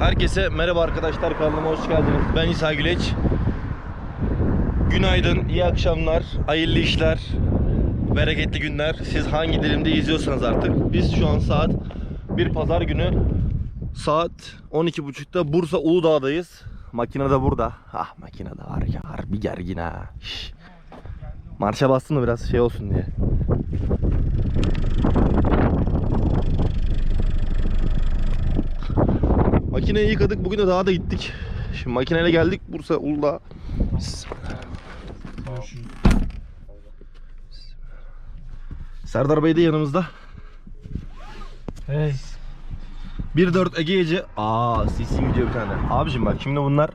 Herkese merhaba arkadaşlar kanalıma hoş geldiniz. Ben İsa Güleç. Günaydın, iyi akşamlar, hayırlı işler, bereketli günler. Siz hangi dilimde izliyorsanız artık. Biz şu an saat bir pazar günü saat 12.30'da Bursa Uludağ'dayız. Makine de burada. Ah makine de var ya harbi gergin ha. Şş. Marşa bastın mı biraz şey olsun diye. Makineyi yıkadık. Bugün de daha da gittik. Şimdi makineyle geldik Bursa Uludağ. Serdar Bey de yanımızda. Hey. 1.4 Ege'ci. Aa CC gidiyor bir tane. Abicim bak şimdi bunlar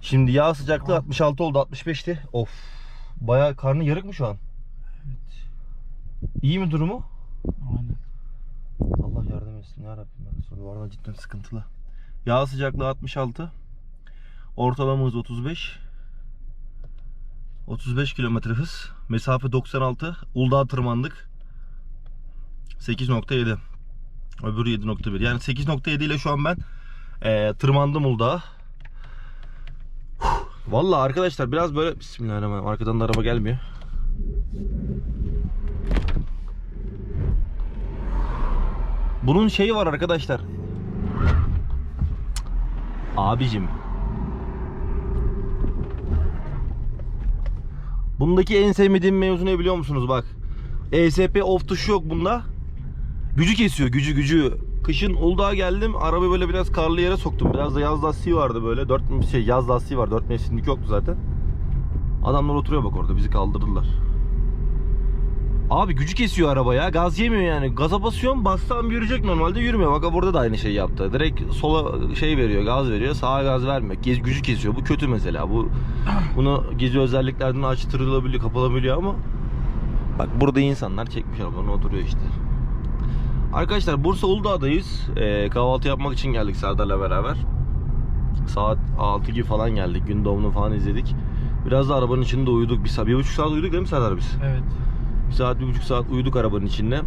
Şimdi yağ sıcaklığı 66 oldu 65'ti. Of. Baya karnı yarık mı şu an? Evet. İyi mi durumu? Aynen. Allah yardım etsin ya Rabbim. arada cidden sıkıntılı. Yağ sıcaklığı 66. Ortalama hız 35. 35 kilometre hız. Mesafe 96. Uludağ'a tırmandık. 8.7. Öbürü 7.1. Yani 8.7 ile şu an ben eee, tırmandım Uludağ'a. Huh. Vallahi arkadaşlar biraz böyle Bismillahirrahmanirrahim. Arkadan da araba gelmiyor. Bunun şeyi var arkadaşlar. Abicim. Bundaki en sevmediğim mevzu ne biliyor musunuz bak. ESP off tuşu yok bunda. Gücü kesiyor gücü gücü. Kışın Uludağ'a geldim arabayı böyle biraz karlı yere soktum. Biraz da yaz lastiği vardı böyle. 4 şey yaz lastiği var. 4 mevsimlik yoktu zaten. Adamlar oturuyor bak orada bizi kaldırdılar. Abi gücü kesiyor araba ya. Gaz yemiyor yani. Gaza basıyorum bassam yürüyecek normalde yürümüyor. Bak burada da aynı şeyi yaptı. Direkt sola şey veriyor gaz veriyor. Sağa gaz vermiyor. Gez, gücü kesiyor. Bu kötü mesela. Bu bunu gizli özelliklerden açtırılabiliyor, kapatılabiliyor ama bak burada insanlar çekmiş arabalarını oturuyor işte. Arkadaşlar Bursa Uludağ'dayız. Ee, kahvaltı yapmak için geldik Serdar'la beraber. Saat 6 gibi falan geldik. Gün doğumunu falan izledik. Biraz da arabanın içinde uyuduk. Bir, bir buçuk saat uyuduk değil mi Serdar biz? Evet. Bir saat, bir buçuk saat uyuduk arabanın içinde.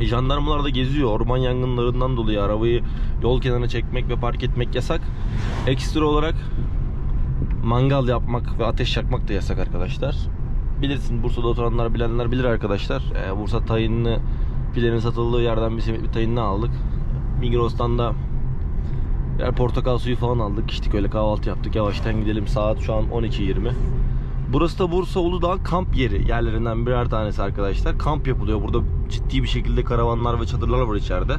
E, jandarmalar da geziyor. Orman yangınlarından dolayı arabayı yol kenarına çekmek ve park etmek yasak. Ekstra olarak mangal yapmak ve ateş yakmak da yasak arkadaşlar. Bilirsin Bursa'da oturanlar bilenler bilir arkadaşlar. E, Bursa tayinini pidenin satıldığı yerden bir simit bir tayinini aldık. Migros'tan da birer portakal suyu falan aldık. İçtik öyle kahvaltı yaptık. Yavaştan gidelim. Saat şu an 12.20. Burası da Bursa Uludağ kamp yeri yerlerinden birer tanesi arkadaşlar. Kamp yapılıyor. Burada ciddi bir şekilde karavanlar ve çadırlar var içeride.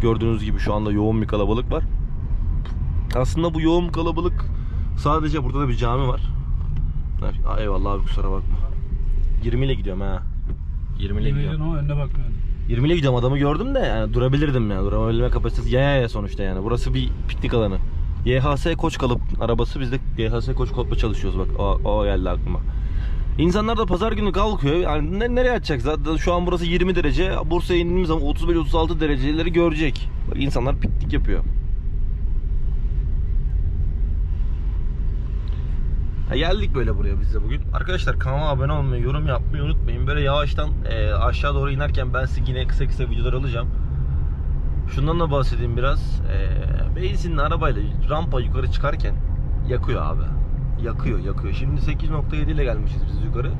Gördüğünüz gibi şu anda yoğun bir kalabalık var. Aslında bu yoğun kalabalık sadece burada da bir cami var. Aa, Eyvallah abi kusura bakma. 20 ile gidiyorum ha. 20 ile gidiyorum. Ama önüne bakmıyordun. 20 ile gidiyorum adamı gördüm de yani durabilirdim yani. Durabilme kapasitesi ya ya sonuçta yani. Burası bir piknik alanı. YHS Koç kalıp arabası biz de YHS Koç kalıpla çalışıyoruz bak. O, o geldi aklıma. İnsanlar da pazar günü kalkıyor. Yani ne, nereye atacak? Zaten şu an burası 20 derece. Bursa'ya indiğimiz zaman 35-36 dereceleri görecek. Bak insanlar piknik yapıyor. Ha, geldik böyle buraya biz de bugün. Arkadaşlar kanala abone olmayı, yorum yapmayı unutmayın. Böyle yavaştan e, aşağı doğru inerken ben size yine kısa kısa videolar alacağım. Şundan da bahsedeyim biraz. E, benzinli arabayla rampa yukarı çıkarken yakıyor abi. Yakıyor, yakıyor. Şimdi 8.7 ile gelmişiz biz yukarı.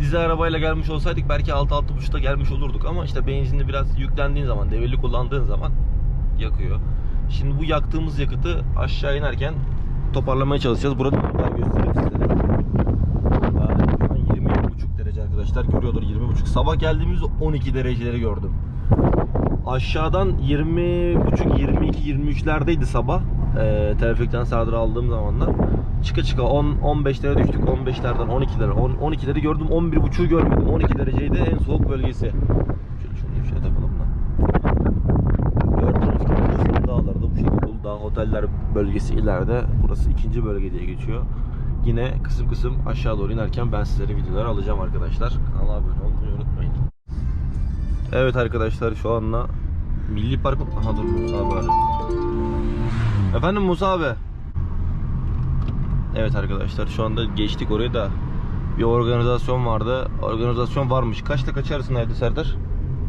Dizel arabayla gelmiş olsaydık belki 6-6.5'da gelmiş olurduk ama işte benzinli biraz yüklendiğin zaman, devirli kullandığın zaman yakıyor. Şimdi bu yaktığımız yakıtı aşağı inerken toparlamaya çalışacağız. Burada ben göstereyim an 20,5 derece arkadaşlar görüyordur 20,5. Sabah geldiğimizde 12 dereceleri gördüm. Aşağıdan 20,5 22 23'lerdeydi sabah. Ee, telefikten Serdar aldığım zamanlar. Çıka çıka 10 15'lere düştük. 15'lerden 12'lere. 10 12'leri gördüm. 11,5'u görmedim. 12 dereceydi en soğuk bölgesi. Şöyle şunu şöyle takalım da. Gördüğünüz gibi Bursa dağlarda bu şekilde Uludağ oteller bölgesi ileride. Burası ikinci bölge diye geçiyor. Yine kısım kısım aşağı doğru inerken ben sizlere videolar alacağım arkadaşlar. Kanala abone olmayı unutmayın. Evet arkadaşlar şu anda Milli Park... Aha dur Musa abi arıyor. Efendim Musa abi. Evet arkadaşlar şu anda geçtik oraya da bir organizasyon vardı. Organizasyon varmış. Kaçta kaç arasındaydı Serdar?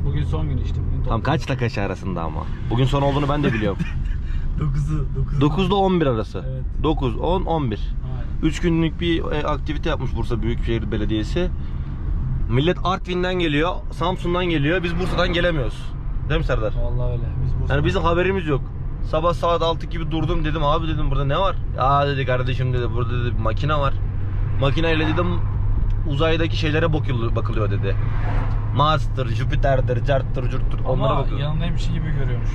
Bugün son gün işte. Bugün Tam kaçla kaç arasında ama. Bugün son olduğunu ben de biliyorum. 9'u. 9'u. 9'da 11 arası. Evet. 9, 10, 11. Aynen. 3 günlük bir e, aktivite yapmış Bursa Büyükşehir Belediyesi. Millet Artvin'den geliyor, Samsun'dan geliyor. Biz Bursa'dan gelemiyoruz. Değil mi Serdar? Vallahi öyle. Biz Bursa'da. Yani bizim haberimiz yok. Sabah saat 6 gibi durdum dedim abi dedim burada ne var? Ya dedi kardeşim dedi burada dedi makine var. Makineyle dedim uzaydaki şeylere bakılıyor, bakılıyor dedi. Mars'tır, Jüpiter'dir, carttır, curttur onlara bakıyor. yanındaymış gibi görüyormuş.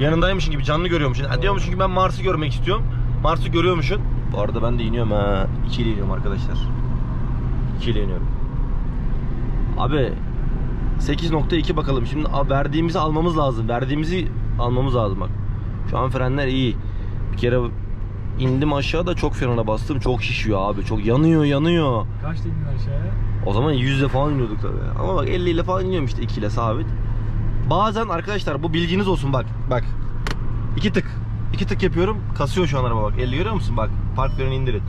Yanındaymışsın gibi canlı görüyormuşsun. Ha, diyormuşsun ki ben Mars'ı görmek istiyorum. Mars'ı görüyormuşsun. Bu arada ben de iniyorum ha. 2 ile iniyorum arkadaşlar. 2 ile iniyorum. Abi 8.2 bakalım. Şimdi verdiğimizi almamız lazım. Verdiğimizi almamız lazım bak. Şu an frenler iyi. Bir kere indim aşağıda çok frene bastım. Çok şişiyor abi. Çok yanıyor yanıyor. Kaç dedin aşağıya? O zaman 100 ile falan iniyorduk tabii. Ama bak 50 ile falan iniyorum işte 2 ile sabit. Bazen arkadaşlar bu bilginiz olsun bak. Bak. 2 tık. 2 tık yapıyorum. Kasıyor şu an araba bak. 50 görüyor musun? Bak. Park freni indirin.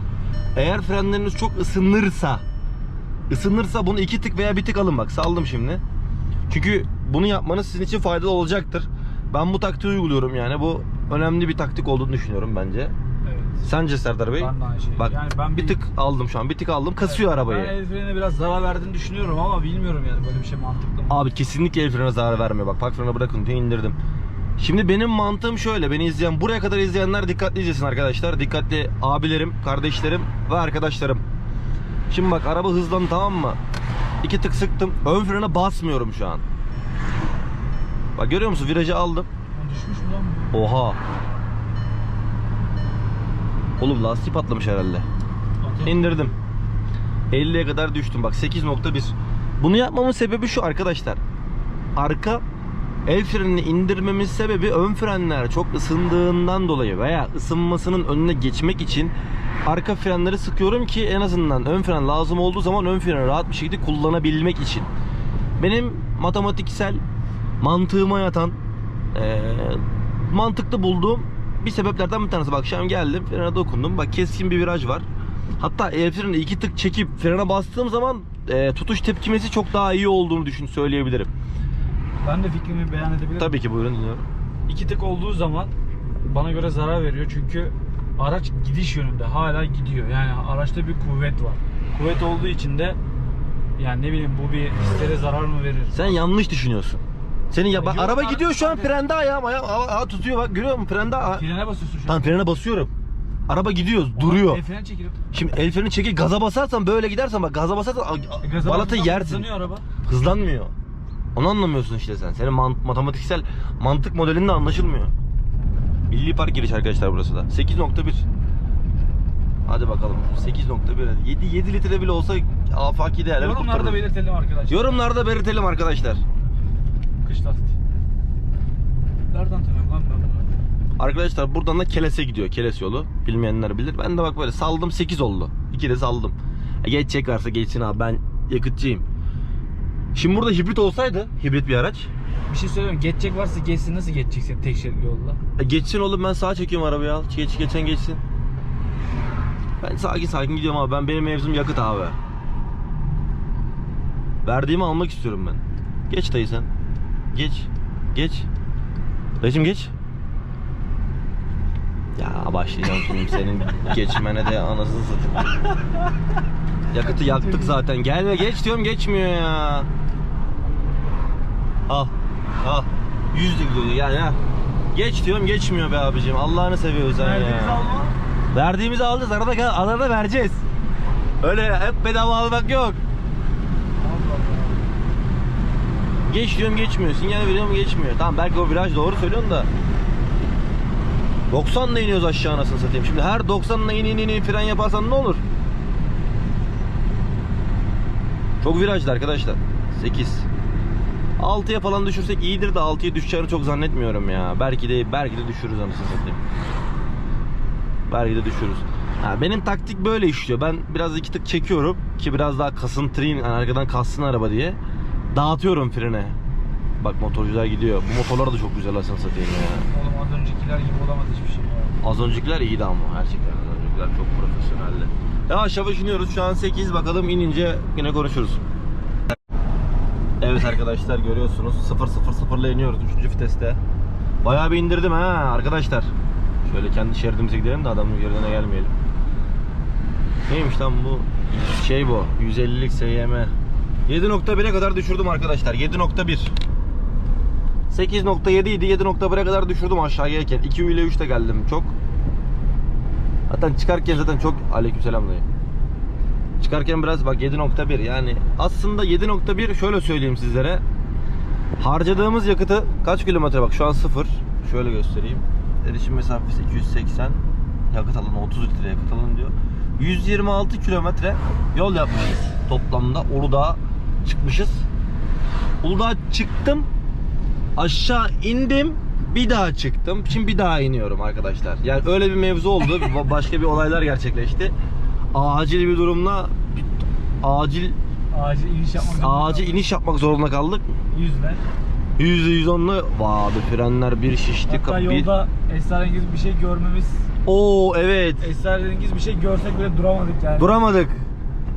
Eğer frenleriniz çok ısınırsa ısınırsa bunu 2 tık veya 1 tık alın bak. Saldım şimdi. Çünkü bunu yapmanız sizin için faydalı olacaktır. Ben bu taktiği uyguluyorum yani. Bu önemli bir taktik olduğunu düşünüyorum bence. Evet. Sence Serdar Bey? Ben de aynı şey. Bak Yani ben bir tık aldım şu an. Bir tık aldım. Kasıyor Evet, arabayı. Ben el frenine biraz zarar verdiğini düşünüyorum ama bilmiyorum yani böyle bir şey mantıklı mı? Abi kesinlikle el frene zarar vermiyor. Bak park freni bırakın diye indirdim. Şimdi benim mantığım şöyle. Beni izleyen, buraya kadar izleyenler dikkatli izlesin arkadaşlar. Dikkatli abilerim, kardeşlerim ve arkadaşlarım. Şimdi bak araba hızlandı tamam mı? İki tık sıktım. Ön frene basmıyorum şu an. Bak görüyor musun? Virajı aldım. Düşmüş mü lan bu? Oha. Oğlum lastiği patlamış herhalde. Atalım. İndirdim. 50'ye kadar düştüm. Bak 8.1. Bunu yapmamın sebebi şu arkadaşlar. Arka el frenini indirmemin sebebi ön frenler çok ısındığından dolayı veya ısınmasının önüne geçmek için arka frenleri sıkıyorum ki en azından ön fren lazım olduğu zaman ön freni rahat bir şekilde kullanabilmek için. Benim matematiksel mantığıma yatan eee, mantıklı bulduğum bir sebeplerden bir tanesi. Bak an geldim frene dokundum. Bak keskin bir viraj var. Hatta el freni iki tık çekip frene bastığım zaman eee, tutuş tepkimesi çok daha iyi olduğunu düşün söyleyebilirim. Ben de fikrimi beyan edebilirim. Tabii ki buyurun dinliyorum. İki tık olduğu zaman bana göre zarar veriyor çünkü araç gidiş yönünde hala gidiyor. Yani araçta bir kuvvet var. Kuvvet olduğu için de yani ne bileyim bu bir hislere zarar mı verir? Sen yanlış düşünüyorsun. Senin ya bak, Yok araba gidiyor şu an frende ayağım ayağım aa, aa, tutuyor bak görüyor musun frende aa. Frene basıyorsun şu Tamam frene basıyorum. Araba gidiyor duruyor. El freni çekilip Şimdi el freni çekil gaza basarsan böyle gidersen bak gaza basarsan a- a- e, gaza balatayı basınca yersin. hızlanıyor araba. Hızlanmıyor. Onu anlamıyorsun işte sen. Senin man- matematiksel mantık modelinde anlaşılmıyor. Milli Park giriş arkadaşlar burası da. 8.1. Hadi bakalım. 8.1. 7 7 litre bile olsa afaki değerleri Yorumlarda kurtarır. belirtelim arkadaşlar. Yorumlarda belirtelim arkadaşlar. Kış lastiği. Nereden tanıyorum lan ben bunu? Arkadaşlar buradan da Keles'e gidiyor. Keles yolu. Bilmeyenler bilir. Ben de bak böyle saldım 8 oldu. 2 de saldım. E geçecek varsa geçsin abi ben yakıtçıyım. Şimdi burada hibrit olsaydı, hibrit bir araç. Bir şey söyleyeyim. Geçecek varsa geçsin. Nasıl geçeceksin tek şeritli yolda? E geçsin oğlum ben sağa çekiyorum arabayı al. Geç, geçen geçsin. Ben sakin sakin gidiyorum abi. Ben benim mevzum yakıt abi. Verdiğimi almak istiyorum ben. Geç dayı sen. Geç. Geç. Dayıcım geç. Ya başlayacağım şimdi senin geçmene de anasını satayım. Yakıtı yaktık zaten. Gel ve geç diyorum geçmiyor ya. Al. Al. 100 de gidiyor yani ha. Geç diyorum geçmiyor be abicim. Allah'ını seviyorsan Verdiğiniz ya. alma. Verdiğimizi alacağız. Arada arada vereceğiz. Öyle hep bedava almak yok. Geç diyorum geçmiyor. Sinyal veriyorum geçmiyor. Tamam belki o viraj doğru söylüyorsun da. 90 ile iniyoruz aşağı anasını satayım. Şimdi her 90 ile in in in in fren yaparsan ne olur? Çok virajlı arkadaşlar. 8. 6'ya falan düşürsek iyidir de 6'ya düşeceğini çok zannetmiyorum ya. Belki de belki de düşürürüz anasını satayım. Belki de düşürürüz. Ha, benim taktik böyle işliyor. Ben biraz iki tık çekiyorum ki biraz daha kasıntırayım yani arkadan kassın araba diye. Dağıtıyorum frene. Bak motorcular gidiyor. Bu motorlar da çok güzel anasını satayım ya. Oğlum az öncekiler gibi olamaz hiçbir şey ya. Az öncekiler iyiydi ama gerçekten az öncekiler çok profesyoneldi. Yavaş yavaş iniyoruz şu an 8 bakalım inince yine konuşuruz. Evet arkadaşlar görüyorsunuz 0 0 0 ile iniyoruz 3. viteste. Bayağı bir indirdim ha arkadaşlar. Şöyle kendi şeridimize gidelim de adamın yerine gelmeyelim. Neymiş lan bu? Şey bu 150'lik SYM. 7.1'e kadar düşürdüm arkadaşlar. 7.1. 8.7 idi 7.1'e kadar düşürdüm aşağı gelirken. 2 ile 3'te geldim çok. Zaten çıkarken zaten çok aleykümselam dayı. Çıkarken biraz bak 7.1 yani aslında 7.1 şöyle söyleyeyim sizlere. Harcadığımız yakıtı kaç kilometre bak şu an 0. Şöyle göstereyim. Erişim mesafesi 280. Yakıt alanı 30 litre yakıt alanı diyor. 126 kilometre yol yapmışız toplamda. Uludağ'a çıkmışız. Uludağ'a çıktım. Aşağı indim. Bir daha çıktım. Şimdi bir daha iniyorum arkadaşlar. Yani öyle bir mevzu oldu. Ba- Başka bir olaylar gerçekleşti. Acil bir durumla acil Acil iniş yapmak acil iniş yapmak zorunda kaldık. Yüzle. %110'lu vardı frenler bir şişti. Hatta bir... yolda esrarengiz bir şey görmemiz, Oo evet. esrarengiz bir şey görsek bile duramadık yani. Duramadık.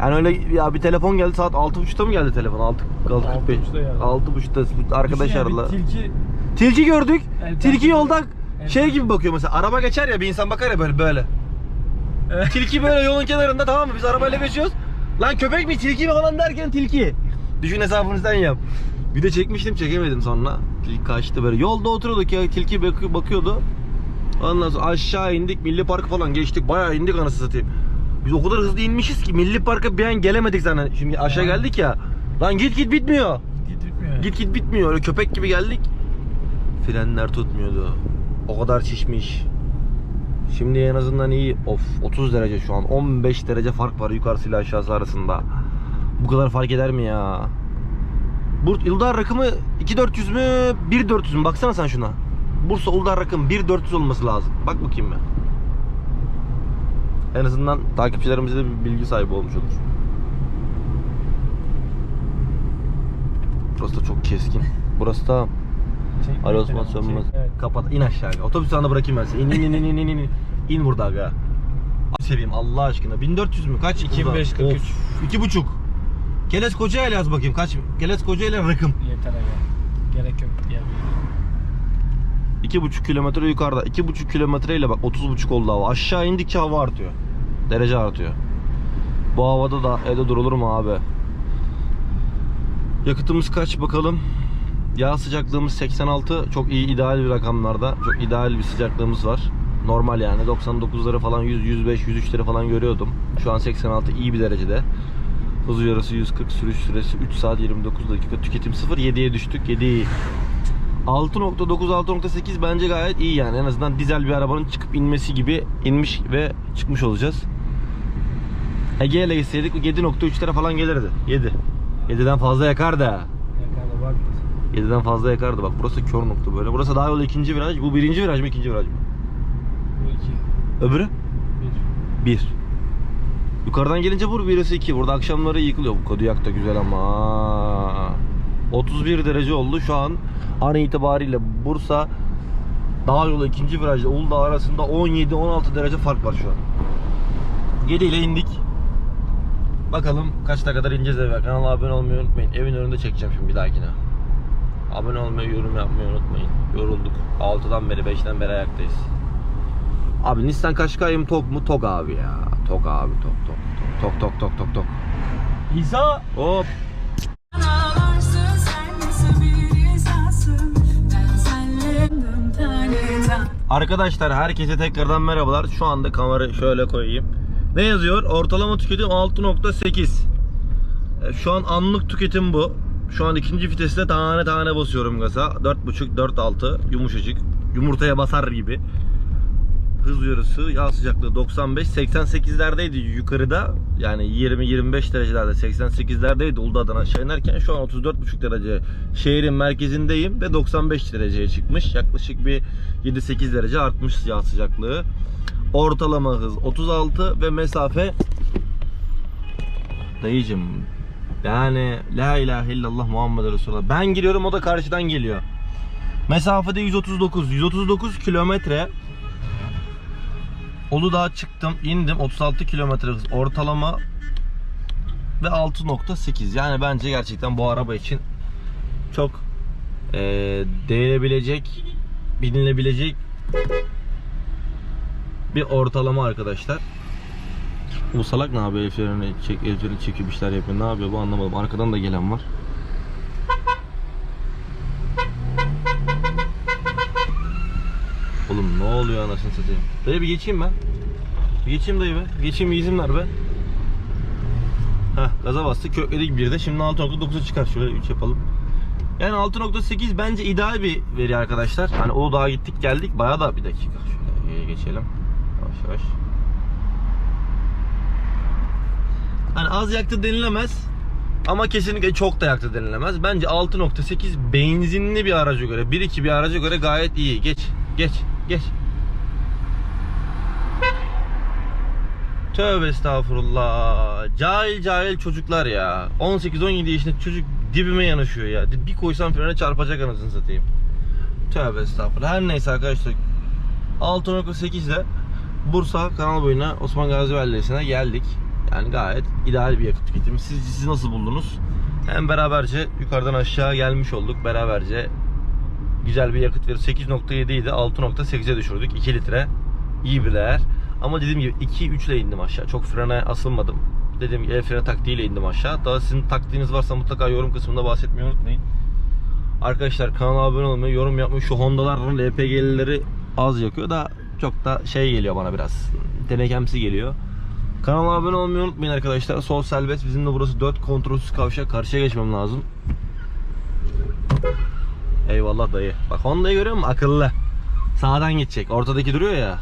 Yani öyle ya bir telefon geldi saat 6.30'da mı geldi telefon? 6 6.45. 6.30'da geldi. 6.30'da arkadaş Düşün yani bir aradılar. Tilki Tilki gördük. Evet, Tilki ben- yolda Evet. şey gibi bakıyor mesela. Araba geçer ya bir insan bakar ya böyle böyle. Tilki böyle yolun kenarında tamam mı? Biz arabayla geçiyoruz. Lan köpek mi tilki mi falan derken tilki. Düşün hesabınızdan yap. Bir de çekmiştim çekemedim sonra. Tilki kaçtı böyle. Yolda oturuyorduk ya tilki bak- bakıyordu. Ondan sonra aşağı indik Milli Park falan geçtik. Bayağı indik anasını satayım. Biz o kadar hızlı inmişiz ki Milli Park'a bir an gelemedik zaten. Şimdi aşağı geldik ya. Lan git git bitmiyor. git bitmiyor. Git git bitmiyor. Öyle köpek gibi geldik. Frenler tutmuyordu. O kadar şişmiş. Şimdi en azından iyi. Of 30 derece şu an. 15 derece fark var yukarısıyla aşağısı arasında. Bu kadar fark eder mi ya? Bur Uludağ rakımı 2400 mü 1400 mü? Baksana sen şuna. Bursa Uludağ rakım 1400 olması lazım. Bak bakayım ben. En azından takipçilerimize de bir bilgi sahibi olmuş olur. Burası da çok keskin. Burası da Çek- Ali Osman çek- Sönmez. evet. Kapat. İn aşağı. aga. Otobüs durağına bırakayım ben seni. İn in in in in in in. İn burada aga. Seveyim Allah aşkına. 1400 mü? Kaç? 2543. Of, iki buçuk. Keles Kocaeli yaz bakayım. Kaç? Keles Kocaeli rakım. Yeter aga. Gerek yok diye. İki buçuk kilometre yukarıda. İki buçuk kilometreyle bak 30 buçuk oldu hava. Aşağı indikçe hava artıyor. Derece artıyor. Bu havada da evde durulur mu abi? Yakıtımız kaç bakalım. Yağ sıcaklığımız 86. Çok iyi ideal bir rakamlarda. Çok ideal bir sıcaklığımız var. Normal yani 99'ları falan 100, 105, 103'leri falan görüyordum. Şu an 86 iyi bir derecede. Hız uyarısı 140, sürüş süresi 3 saat 29 dakika. Tüketim 0, 7'ye düştük. 7 iyi. 6.9 6.8 bence gayet iyi yani. En azından dizel bir arabanın çıkıp inmesi gibi inmiş ve çıkmış olacağız. Ege ile gitseydik 7.3'lere falan gelirdi. 7. 7'den fazla yakar da. Yakada bak. 7'den fazla yakardı. Bak burası kör nokta böyle. Burası daha yol ikinci viraj. Bu birinci viraj mı ikinci viraj mı? Bu iki. Öbürü? Bir. 1. Yukarıdan gelince vur birisi 2. Burada akşamları yıkılıyor. Bu Kodiak da güzel ama. 31 derece oldu şu an. An itibariyle Bursa Dağ yolu ikinci virajda Uludağ arasında 17-16 derece fark var şu an. 7 ile indik. Bakalım kaçta kadar ineceğiz eve. Kanala abone olmayı unutmayın. Evin önünde çekeceğim şimdi bir dahakine. Abone olmayı, yorum yapmayı unutmayın. Yorulduk. 6'dan beri 5'ten beri ayaktayız. Abi Nissan Qashqai mi tok mu? Tok abi ya. Tok abi tok tok tok tok tok tok tok. İsa. Hop. Arkadaşlar herkese tekrardan merhabalar. Şu anda kamerayı şöyle koyayım. Ne yazıyor? Ortalama tüketim 6.8. E, Şu an anlık tüketim bu. Şu an ikinci viteste tane tane basıyorum gaza. 4.5 4.6 yumuşacık. Yumurtaya basar gibi. Hız uyarısı, yağ sıcaklığı 95 88'lerdeydi yukarıda. Yani 20 25 derecelerde 88'lerdeydi Uludağ'dan aşağı inerken şu an 34,5 derece şehrin merkezindeyim ve 95 dereceye çıkmış. Yaklaşık bir 7-8 derece artmış yağ sıcaklığı. Ortalama hız 36 ve mesafe Dayıcım yani la ilahe illallah Muhammed Resulullah. Ben giriyorum o da karşıdan geliyor. Mesafede 139. 139 kilometre Uludağ'a çıktım, indim 36 kilometre hız ortalama ve 6.8. Yani bence gerçekten bu araba için çok e, değinebilecek, binilebilecek bir ortalama arkadaşlar. Bu salak ne yapıyor? El freni, çek, çekip işler yapıyor. Ne yapıyor bu anlamadım. Arkadan da gelen var. Oğlum ne oluyor anasını satayım. Dayı bir geçeyim ben. Bir geçeyim dayı be. Geçeyim bir izin ver be. Heh gaza bastı kökledik bir de. Şimdi 6.9'a çıkar. Şöyle 3 yapalım. Yani 6.8 bence ideal bir veri arkadaşlar. Hani Uludağ'a gittik geldik. Bayağı da bir dakika. Şöyle geçelim. Yavaş yavaş. Hani az yaktı denilemez. Ama kesinlikle çok da yaktı denilemez. Bence 6.8 benzinli bir araca göre, 1.2 bir araca göre gayet iyi. Geç, geç, geç. Tövbe estağfurullah. Cahil cahil çocuklar ya. 18-17 yaşında çocuk dibime yanaşıyor ya. Bir koysam frene çarpacak anasını satayım. Tövbe estağfurullah. Her neyse arkadaşlar. 6.8 ile Bursa kanal boyuna Osman Gazi Beldesi'ne geldik. Yani gayet ideal bir yakıt tüketimi. Siz, siz nasıl buldunuz? Hem beraberce yukarıdan aşağı gelmiş olduk. Beraberce güzel bir yakıt veri. 8.7 idi. 6.8'e düşürdük. 2 litre. İyi bir değer. Ama dediğim gibi 2-3 ile indim aşağı. Çok frene asılmadım. Dediğim gibi el freni taktiğiyle indim aşağı. Daha sizin taktiğiniz varsa mutlaka yorum kısmında bahsetmeyi unutmayın. Arkadaşlar kanala abone olmayı, yorum yapmayı. Şu Honda'ların LPG'lileri az yakıyor da çok da şey geliyor bana biraz. Tenekemsi geliyor. Kanala abone olmayı unutmayın arkadaşlar. Sol selbest. Bizim de burası 4 kontrolsüz kavşak. Karşıya geçmem lazım. Eyvallah dayı. Bak Honda'yı görüyor musun? Akıllı. Sağdan geçecek. Ortadaki duruyor ya.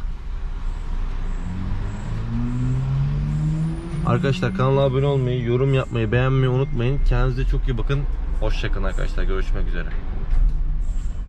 Arkadaşlar kanala abone olmayı, yorum yapmayı, beğenmeyi unutmayın. Kendinize çok iyi bakın. Hoşçakalın arkadaşlar. Görüşmek üzere.